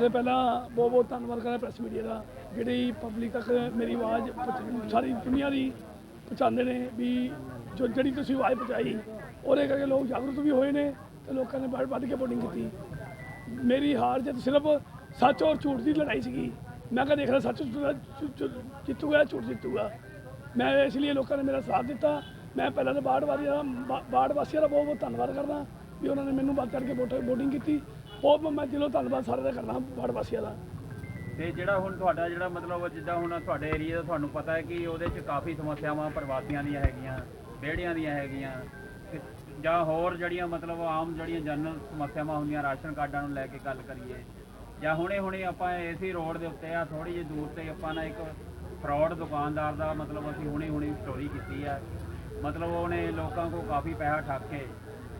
ਤੇ ਪਹਿਲਾਂ ਬਹੁਤ ਬਹੁਤ ਧੰਨਵਾਦ ਕਰਦਾ ਪ੍ਰੈਸ ਮੀਡੀਆ ਦਾ ਜਿਹੜੀ ਪਬਲਿਕ ਤੱਕ ਮੇਰੀ ਆਵਾਜ਼ ਪਹੁੰਚ- ਸਾਰੀ ਦੁਨੀਆ ਦੀ ਪਹੁੰਚਾਉਂਦੇ ਨੇ ਵੀ ਜੋ ਜਿਹੜੀ ਤੁਸੀਂ ਆਵਾਜ਼ ਪਹੁੰਚਾਈ ਉਹਦੇ ਕਰਕੇ ਲੋਕ ਜਾਗਰੂਕ ਵੀ ਹੋਏ ਨੇ ਤੇ ਲੋਕਾਂ ਨੇ ਵੱਧ ਵੱਧ ਕੇ ਵੋਟਿੰਗ ਕੀਤੀ। ਮੇਰੀ ਹਾਰ ਜਿੱਤ ਸਿਰਫ ਸੱਚ ਔਰ ਝੂਠ ਦੀ ਲੜਾਈ ਸੀਗੀ। ਮੈਂ ਕਿਹਾ ਦੇਖ ਰਿਹਾ ਸੱਚ ਜਿੱਤੂਗਾ, ਝੂ- ਝੂ- ਜਿੱਤੂਗਾ ਝੂਠ ਜਿੱਤੂਗਾ। ਮੈਂ ਇਸ ਲਈ ਲੋਕਾਂ ਨੇ ਮੇਰਾ ਸਾਥ ਦਿੱਤਾ। ਮੈਂ ਪਹਿਲਾਂ ਤਾਂ ਬਾੜ ਵਾਸੀਆਂ ਦਾ ਬਾ- ਬਾੜ ਵਾਸੀਆਂ ਦਾ ਬਹੁਤ ਬਹੁਤ ਧੰਨਵਾਦ ਕਰਦਾ ਵੀ ਉਹਨਾਂ ਨੇ ਮੈਨੂੰ ਵੱਧ ਕਰਕੇ ਵੋਟ ਵੋਟਿੰਗ ਕੀਤੀ। ਬਹੁਤ ਮੈਂ ਦਿਲੋਂ ਧੰਨਵਾਦ ਸਾਰਿਆਂ ਦਾ ਕਰਦਾ ਬਾੜ ਵਾਸੀਆਂ ਦਾ। ਤੇ ਜਿਹੜਾ ਹੁਣ ਤੁਹਾਡਾ ਜਿਹੜਾ ਮਤਲਬ ਜਿੱਦਾਂ ਹੁਣ ਤੁਹਾਡੇ ਏਰੀਆ ਦਾ ਤੁਹਾਨੂੰ ਪਤਾ ਹੈ ਕਿ ਉਹਦੇ 'ਚ ਕਾਫੀ ਸਮੱਸਿਆਵਾਂ ਪ੍ਰਵਾਸੀਆਂ ਦੀਆਂ ਹੈਗੀਆਂ, ਵਿਹੜਿਆਂ ਦੀਆਂ ਹੈਗੀਆਂ, ਤੇ ਜਾਂ ਹੋਰ ਜਿਹੜੀਆਂ ਮਤਲਬ ਆਮ ਜਿਹੜੀਆਂ ਜਨਰਲ ਸਮੱਸਿਆਵਾਂ ਹੁੰਦੀਆਂ, ਰਾਸ਼ਨ ਕਾਰਡਾਂ ਨੂੰ ਲੈ ਕੇ ਗੱਲ ਕਰੀਏ, ਜਾਂ ਹੁਣੇ ਹੁਣੇ ਆਪਾਂ ਏਸੀ ਰੋਡ ਦੇ ਉੱਤੇ ਆ ਥੋੜੀ ਜਿਹੀ ਦੂਰ ਤੇ ਆਪਾਂ ਨਾ ਇੱਕ ਫਰਾਡ ਦੁਕਾਨਦਾਰ ਦਾ ਮਤਲਬ ਅਸੀਂ ਹੁਣੇ ਹੁਣੇ ਸਟੋਰੀ ਕੀਤੀ ਆ। ਮਤਲਬ ਉਹਨੇ ਲੋਕਾਂ ਕੋਲ ਕਾਫੀ ਪੈਸਾ ਠੱਗ ਕੇ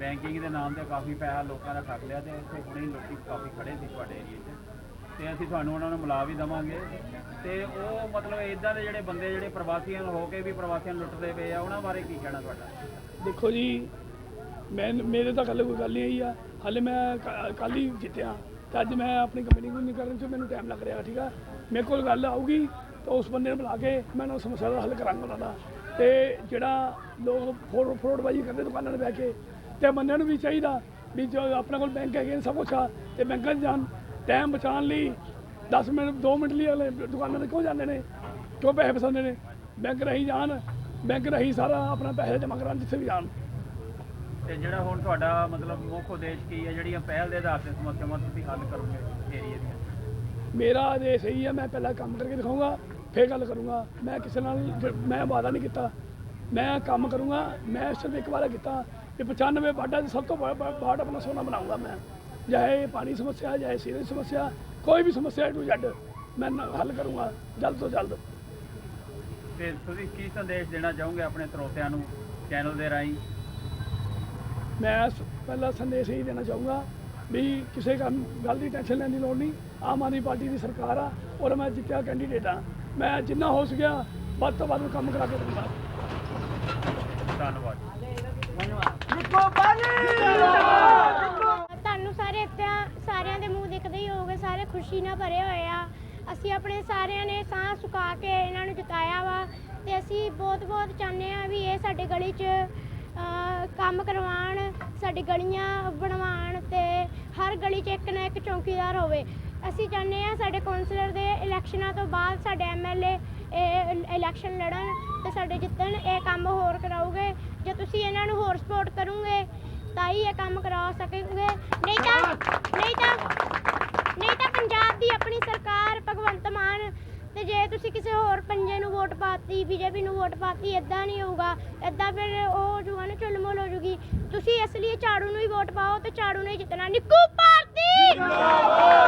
ਬੈਂਕਿੰਗ ਦੇ ਨਾਮ ਤੇ ਕਾਫੀ ਪੈਸਾ ਲੋਕਾਂ ਦਾ ਠੱਗ ਲਿਆ ਤੇ ਇੱਥੇ ਹੁਣੇ ਹੀ ਲੋਕੀ ਕਾਫੀ ਖੜੇ ਸੀ ਤੁਹਾਡੇ ਏਰੀਏ 'ਚ। ਤੇ ਅਸੀਂ ਤੁਹਾਨੂੰ ਉਹਨਾਂ ਨੂੰ ਮਿਲਾ ਵੀ ਦਵਾਂਗੇ। ਤੇ ਉਹ ਮਤਲਬ ਇਦਾਂ ਦੇ ਜਿਹੜੇ ਬੰਦੇ ਜਿਹੜੇ ਪ੍ਰਵਾਸੀਆਂ ਨੂੰ ਹੋ ਕੇ ਵੀ ਪ੍ਰਵਾਸੀਆਂ ਨੂੰ ਲੁੱਟਦੇ ਪਏ ਆ, ਉਹਨਾਂ ਬਾਰੇ ਕੀ ਕਹਿਣਾ ਤੁਹਾਡਾ? ਦੇਖੋ ਜੀ, ਮੈਂ, ਮੇਰੇ ਤਾਂ ਗੱਲ ਕੋਈ ਗੱਲ ਨਹੀਂ ਆਈ ਆ। ਹਾਲੇ ਮੈਂ ਕੱਲ ਹੀ ਜਿੱਤਿਆ। ਤੇ ਅੱਜ ਮੈਂ ਆਪਣੀ ਕੰਪਨੀ ਨੂੰ ਨਹੀਂ ਕਰਨ ਚ ਮੈਨੂੰ ਟਾਈਮ ਲੱਗ ਰਿਹਾ, ਠੀਕ ਆ? ਮੇਰੇ ਕੋਲ ਗੱਲ ਆਊਗੀ ਤਾਂ ਉਸ ਬੰਦੇ ਨੂੰ ਬੁਲਾ ਕੇ ਮੈਂ ਉਹਨਾਂ ਸਮੱਸਿਆ ਦਾ ਹੱਲ ਕਰਾਂਗਾ ਉਹਨਾਂ ਦਾ। ਤੇ ਜਿਹੜਾ ਲੋਕ ਫਰੋਡ, ਫਰੋਡਬਾਜ਼ੀ ਕਰਦੇ ਦੁਕਾਨਾਂ 'ਤੇ ਬਹਿ ਕੇ ਤੇ ਬੰਦਿਆਂ ਨੂੰ ਵੀ ਚਾਹੀਦਾ ਵੀ ਜੋ ਆਪਣੇ ਕੋਲ ਬੈਂਕ ਹੈਗੇ ਨੇ ਸਭ ਕੁਛ ਆ ਤੇ ਬੈਂਕਾਂ 'ਚ ਜਾਣ ਟਾਈਮ ਬਚਾਉਣ ਲਈ 10 ਮਿੰਟ 2 ਮਿੰਟ ਲਈ ਅਗਲੇ ਦੁਕਾਨਾਂ 'ਤੇ ਕਿਉਂ ਜਾਂਦੇ ਨੇ? ਕਿਉਂ ਪੈਸੇ ਫਸਾਉਂਦੇ ਨੇ? ਬੈਂਕ ਰਾਹੀਂ ਜਾਣ ਬੈਂਕ ਰਾਹੀਂ ਸਾਰਾ ਆਪਣਾ ਪੈਸੇ ਜਮ੍ਹਾਂ ਕਰਾਉਣ ਜਿੱਥੇ ਵੀ ਜਾਣ। ਤੇ ਜਿਹੜਾ ਹੁਣ ਤੁਹਾਡਾ ਮਤਲਬ ਮੁੱਖ ਉਦੇਸ਼ ਕੀ ਹੈ? ਜਿਹੜੀਆਂ ਪਹਿਲ ਦੇ ਆਧਾਰ ਤੇ ਸਮੱਸਿਆਵਾਂ ਤੁਸੀਂ ਹੱਲ ਕਰੋਗੇ ਏਰੀਆ ਦੀਆਂ? ਮੇਰਾ ਆਦੇਸ਼ ਇਹੀ ਹੈ ਮੈਂ ਪਹਿਲਾਂ ਕੰਮ ਕਰਕੇ ਦਿਖਾਊਂਗਾ ਫਿਰ ਗੱਲ ਕਰੂੰਗਾ। ਮੈਂ ਕਿਸੇ ਨਾਲ ਮੈਂ ਵਾਅਦਾ ਨਹੀਂ ਕੀਤਾ। ਮੈਂ ਕੰਮ ਕਰੂੰਗਾ ਮੈਂ ਸਿਰਫ ਇੱਕ ਵਾਰ ਕੀਤਾ ਕਿ 95 ਵਾਰਡਾਂ 'ਚ ਸਭ ਤੋਂ ਵਾਰਡ ਆਪਣਾ ਸੋਨਾ ਬਣਾਉਂਗਾ ਮੈਂ। ਚਾਹੇ ਪਾਣੀ ਸਮੱਸਿਆ ਚਾਹੇ ਸੀਵਰੇਜ ਸਮੱਸਿਆ ਕੋਈ ਵੀ ਸਮੱਸਿਆ ਟੂ ਜ਼ੈਡ ਮੈਂ ਹੱਲ ਕਰੂੰਗਾ ਜਲਦ ਤੋਂ ਜਲਦ। ਤੇ ਤੁਸੀਂ ਕੀ ਸੰਦੇਸ਼ ਦੇਣਾ ਚਾਹੋਗੇ ਆਪਣੇ ਸਰੋਤਿਆਂ ਨੂੰ ਚੈਨਲ ਦੇ ਰਾਹੀਂ? ਮੈਂ ਪਹਿਲਾ ਸੰਦੇਸ਼ ਇਹ ਦੇਣਾ ਚਾਹੂੰਗਾ ਵੀ ਕਿਸੇ ਕੰਮ ਗੱਲ ਦੀ ਟੈਨਸ਼ਨ ਲੈਣ ਦੀ ਲੋੜ ਨਹੀਂ। ਆਮ ਆਦਮੀ ਪਾਰਟੀ ਦੀ ਸਰਕਾਰ ਆ ਔਰ ਮੈਂ ਜਿੱਤਿਆ ਕੈਂਡੀਡੇਟ ਆ। ਮੈਂ ਜਿੰਨਾ ਹੋ ਸਕਿਆ ਵੱਧ ਤੋਂ ਵੱਧ ਕੰਮ ਕਰਾ ਕੇ ਦੂੰਗਾ ਧੰਨਵਾਦ ਤੁਹਾਨੂੰ ਸਾਰੇ ਇੱਥੇ ਸਾਰਿਆਂ ਦੇ ਮੂੰਹ ਦਿਖਦੇ ਹੀ ਹੋਗੇ ਸਾਰੇ ਖੁਸ਼ੀ ਨਾਲ ਭਰੇ ਹੋਏ ਆ। ਅਸੀਂ ਆਪਣੇ ਸਾਰਿਆਂ ਨੇ ਸਾਹ ਸੁਕਾ ਕੇ ਇਹਨਾਂ ਨੂੰ ਜਿਤਾਇਆ ਵਾ ਤੇ ਅਸੀਂ ਬਹੁਤ ਬਹੁਤ ਚਾਹੁੰਦੇ ਆ ਵੀ ਇਹ ਸਾਡੇ ਗਲੀ 'ਚ ਅਹ, ਕੰਮ ਕਰਵਾਉਣ ਸਾਡੀ ਗਲੀਆਂ ਬਣਵਾਉਣ ਤੇ ਹਰ ਗਲੀ 'ਚ ਇੱਕ ਨਾ ਇੱਕ ਚੌਕੀਦਾਰ ਹੋਵੇ। ਅਸੀਂ ਚਾਹੁੰਦੇ ਆ ਸਾਡੇ ਕੌਂਸਲਰ ਦੇ ਇਲੈਕਸ਼ਨਾਂ ਤੋਂ ਬਾਅਦ ਸਾਡੇ ਐਮਐਲਏ ਇਲੈਕਸ਼ਨ ਲੜਨ ਤੇ ਸਾਡੇ ਜਿੱਤਣ ਇਹ ਕੰਮ ਹੋਰ ਕਰਾਉਗੇ ਜੇ ਤੁਸੀਂ ਇਹਨਾਂ ਨੂੰ ਹੋਰ ਸਪੋਰਟ ਕਰੋਗੇ, ਤਾਂ ਹੀ ਇਹ ਕੰਮ ਕਰਾ ਸਕਣਗੇ ਨਹੀਂ ਤਾਂ ਨਹੀਂ ਤਾਂ ਨਹੀਂ ਤਾਂ ਪੰਜਾਬ ਦੀ ਆਪਣੀ ਸਰਕਾਰ ਭਗਵੰਤ ਮਾਨ ਤੇ ਜੇ ਤੁਸੀਂ ਕਿਸੇ ਹੋਰ ਪੰਜੇ ਨੂੰ ਵੋਟ ਪਾਤੀ, ਬੀਜੇਪੀ ਨੂੰ ਵੋਟ ਪਾਤੀ ਇਦਾਂ ਨਹੀਂ ਹੋਊਗਾ। ਇਦਾਂ ਫਿਰ ਉਹ ਜੋ ਨਾ ਝੁਲਮੁਲ ਹੋ ਜੂਗੀ। ਤੁਸੀਂ ਇਸ ਲਈ ਝਾੜੂ ਨੂੰ ਹੀ ਵੋਟ ਪਾਓ ਤੇ ਝਾੜੂ ਨੇ ਜਿੱਤਣਾ। ਨਿੱਕੂ ਭਾਰਤੀ! ਨਿੱਕੂ